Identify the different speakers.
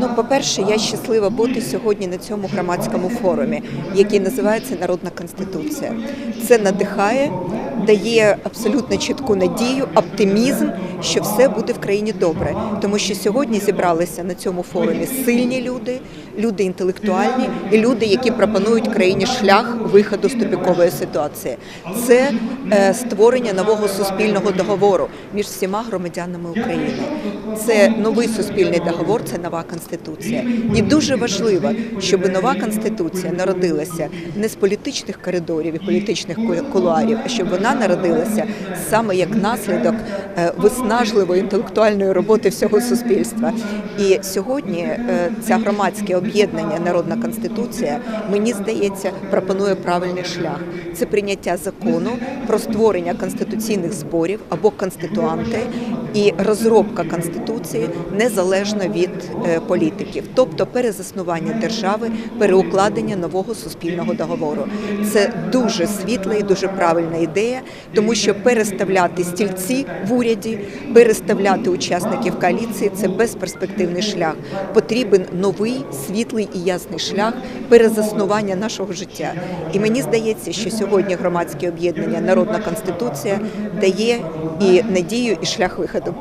Speaker 1: Ну, по-перше, я щаслива бути сьогодні на цьому громадському форумі, який називається Народна Конституція. Це надихає, дає абсолютно чітку надію, оптимізм, що все буде в країні добре. Тому що сьогодні зібралися на цьому форумі сильні люди, люди інтелектуальні і люди, які пропонують країні шлях виходу з тупікової ситуації. Це е, створення нового суспільного договору між всіма громадянами України. Це новий суспільний договор, це нова конституція. І дуже важливо, щоб нова конституція народилася не з політичних коридорів і політичних ку- кулуарів, а щоб вона народилася саме як наслідок е, виснажливої інтелектуальної роботи всього суспільства. І сьогодні е, це громадське об'єднання Народна конституція, мені здається, пропонує правильний шлях. Це прийняття закону про створення конституційних зборів або конституанти і розробка конституції незалежно від е, політиків, тобто перезаснування держави, переукладення нового суспільного договору. Це дуже світла і дуже правильна ідея, тому що переставляти стільці в уряді, переставляти учасників коаліції це безперспективний шлях. Потрібен новий світлий і ясний шлях перезаснування нашого життя. І мені здається, що сьогодні громадське об'єднання Народна конституція дає і надію, і шлях виходу.